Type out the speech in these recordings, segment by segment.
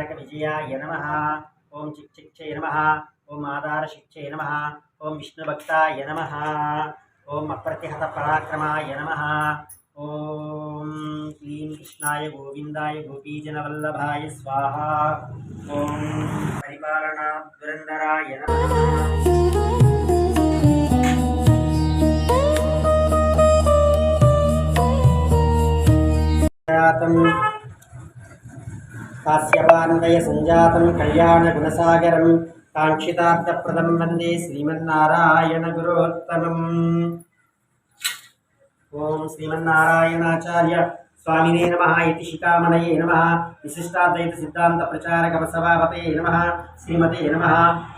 శ్రీపాదక విజయాయ నమ ఓం చిక్చిక్షయ నమ ఓం ఆధారశిక్షయ నమ ఓం విష్ణుభక్తాయ నమ ఓం అప్రతిహత పరాక్రమాయ నమ ఓం క్లీం కృష్ణాయ గోవిందాయ గోపీజనవల్లభాయ స్వాహ ఓం పరిపాలనా దురంధరాయ నమ జాతం కాశ్యపాన్వయ సంజాతం కళ్యాణ గుణసాగరం కాంక్షితార్థప్రదం వందే శ్రీమన్నారాయణ గురోత్తమం ఓం శ్రీమన్నారాయణాచార్య స్వామినే నమ ఇతి శిఖామణయే నమ విశిష్టాద్వైత సిద్ధాంత ప్రచారక బసవాపతే నమ శ్రీమతే నమ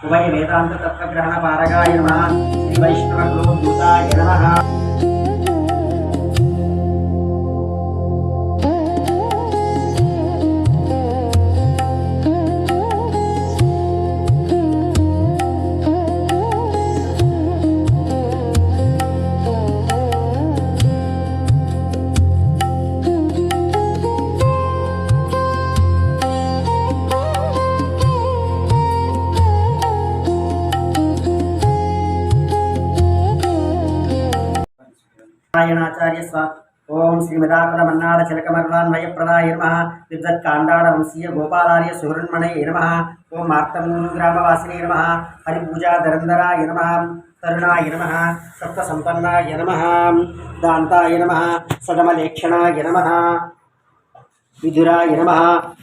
ఉభయ వేదాంత తత్వగ్రహణ పారగాయ నమ శ్రీ వైష్ణవ గురుభూతాయ నమ నారాయణాచార్య స్వా. ఓం శ్రీమదాకుల మన్నాడ చిలకమర్వాన్వయ ప్రదాయ నమ విద్వత్ కాండాడ వంశీయ గోపాలార్య సుహృన్మణయ నమ. ఓం మార్తమూలు గ్రామవాసినే నమ. హరిపూజా ధరంధరాయ నమ. తరుణాయ నమ. సప్త సంపన్నాయ నమ. దాంతాయ నమ. సదమలేక్షణాయ నమ. విధురాయ నమ.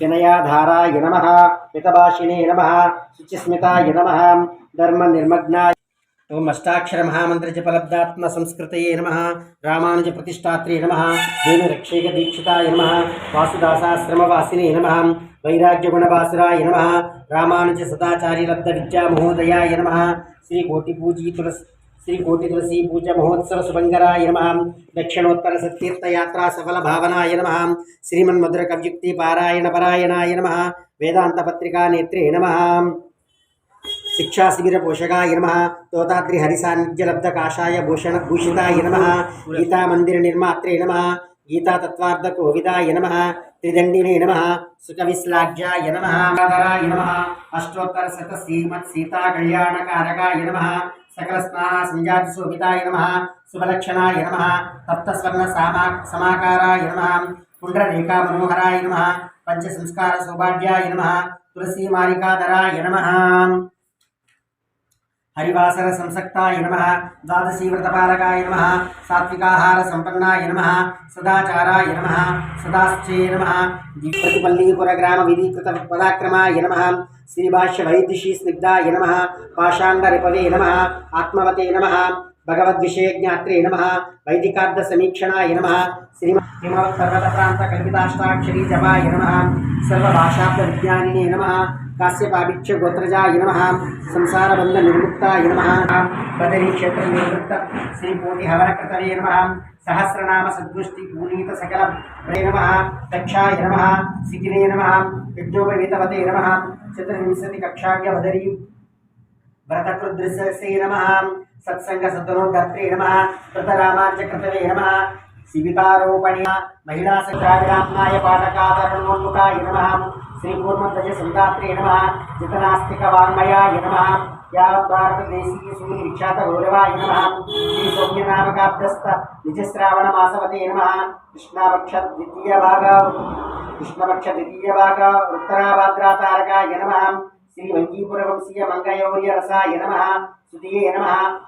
వినయాధారాయ నమ. మితభాషిణే నమ. శుచిస్మితాయ నమ. ధర్మ నిర్మగ్నాయ ఓం అష్టాక్షర మహామంత్ర జపలబ్ధాత్మ సంస్కృతయే నమ రామానుజ ప్రతిష్టాత్రే నమ వేణు రక్షేక దీక్షితాయ నమ వాసుదాసాశ్రమవాసినే నమ వైరాగ్యగుణవాసురాయ నమ రామానుజ సదాచారి లబ్ధ విద్యా మహోదయాయ నమ శ్రీ కోటి తులసి శ్రీ కోటి తులసి పూజ మహోత్సవ శుభంకరాయ నమ దక్షిణోత్తర సతీర్థయాత్రా సఫల భావనాయ నమ శ్రీమన్మధుర కవ్యుక్తి పారాయణ పరాయణాయ నమ వేదాంత పత్రికా నేత్రే నమ శిక్షా శిబిర పోషకాయ నమ తోతాద్రి హరి సాన్నిధ్య లబ్ధ కాషాయ భూషణ భూషితాయ నమ గీతా మందిర నిర్మాత్రే నమ గీతా తత్వార్థ కోవిదాయ నమ త్రిదండినే నమ సుఖ విశ్లాఘ్యాయ నమ ఆదరాయ నమ అష్టోత్తర శత శ్రీమత్ సీతా హరివాసర సంసక్తాయ నమ ద్వాదశీ వ్రతపాలకాయ నమ సాత్వికాహార సంపన్నాయ నమ సదాచారాయ నమ సదాశ్చే నమ ప్రతిపల్లీపుర గ్రామ విధీకృత పదాక్రమాయ నమ శ్రీభాష్య వైదిషీ స్నిగ్ధాయ నమ పాషాండరిపవే నమ ఆత్మవతే నమ భగవద్విషయజ్ఞాత్రే నమ వైదికార్థ సమీక్షణాయ నమ శ్రీమత్ పర్వత ప్రాంత కల్పితాష్టాక్షరీ జపాయ నమ సర్వభాషాబ్ద విజ్ఞానినే నమ కాశ్యపాభిక్ష గోత్రజాయ నమ సంసారబంధ నిర్ముక్తాయ నమ బదరీ క్షేత్ర నివృత్త శ్రీ కోటి హవనకృతవే నమ సహస్రనామ సదృష్టి పూనీత సకలం సకల నమ దక్షాయ నమ శిఖిరే నమ యజ్ఞోపవీతవతే నమ చతుర్వింశతి కక్షాగ్య బదరీ వ్రతకృదృశే నమ సత్సంగ సద్గుణోద్ధత్రే నమ కృతరామార్జకృతవే నమ శిబికారోపణి మహిళా సంగ్రామిరామ్నాయ పాఠకాదరణోన్ముఖాయ నమ. శ్రీకూర్మధ్వజ సందాత్రే నమ. జితనాస్తిక వాङ्మయాయ నమ. యావత్ భారతదేశీయ సూర్య విఖ్యాత గౌరవాయ నమ. శ్రీ సౌమ్యనామకాబ్దస్త నిజశ్రావణ మాసవతే నమ. కృష్ణాపక్ష ద్వితీయ భాగ శ్రీ వంగీపుర వంశీయ మంగయౌర్య రసాయ నమ సుధియే నమ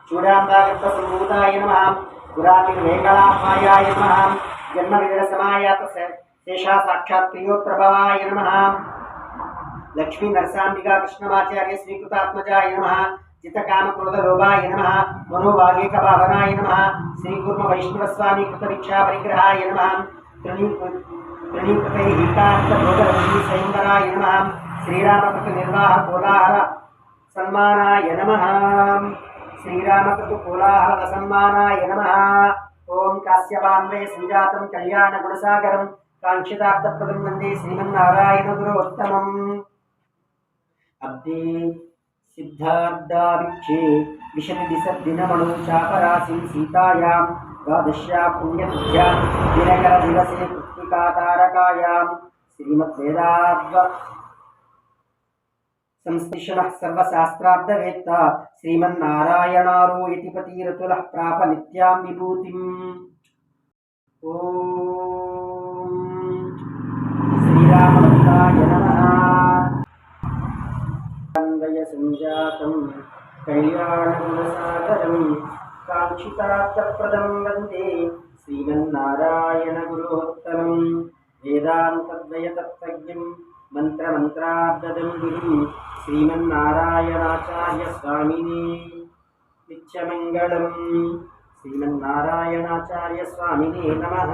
చూడాంబాగత్వ సంభూతాయ నమ పురాతిర్వేకలాభాయాయ నమ జన్మ వివర సమాయాత శేషా సాక్షాత్ ప్రియోప్రభవాయ నమ. లక్ష్మీ నరసాంబికా కృష్ణమాచార్య శ్రీకృతాత్మజాయ నమ చిత్తకామక్రోధలోభాయ నమ మనోభాగేక భావనాయ నమ శ్రీకుర్మ వైష్ణవస్వామి స్వామి నమ ప్రణీకృతై హీకాంత భోగలక్ష్మీ సైందరాయ నమ శ్రీరామకృత నిర్వాహ కోలాహల సన్మానాయ నమ. శ్రీరామకృత కోలాహల సన్మానాయ నమ. ఓం కాశ్యపాన్వయ సంజాతం కళ్యాణ గుణసాగరం కాంక్షితార్థప్రదం వందే శ్రీమన్నారాయణ గురు ఉత్తమం అబ్దే సిద్ధార్థాభిక్షే విశతి దిశద్దినమణు చాపరాశిం సీతాయాం ద్వాదశ్యా పుణ్యతిథ్యాం దినకర దివసే కృత్తికాతారకాయాం శ్రీమద్వేదాద్వ సంస్పృశనः సర్వశాస్త్రార్థవేత్త శ్రీమన్నారాయణారో ఇతి పతీరతుల ప్రాప నిత్యాం విభూతిం. ఓం శ్రీరామభక్తాయ నమః. సంజాతం కళ్యాణగుణసాగరం కాంక్షితార్థప్రదం వందే శ్రీమన్నారాయణ గురోత్తమం వేదాంతద్వయతత్వజ్ఞం మంత్రమంత్రార్థదం గురుం శ్రీమన్నారాయణాచార్య స్వామినే. నిత్యమంగళం శ్రీమన్నారాయణాచార్య స్వామినే నమః.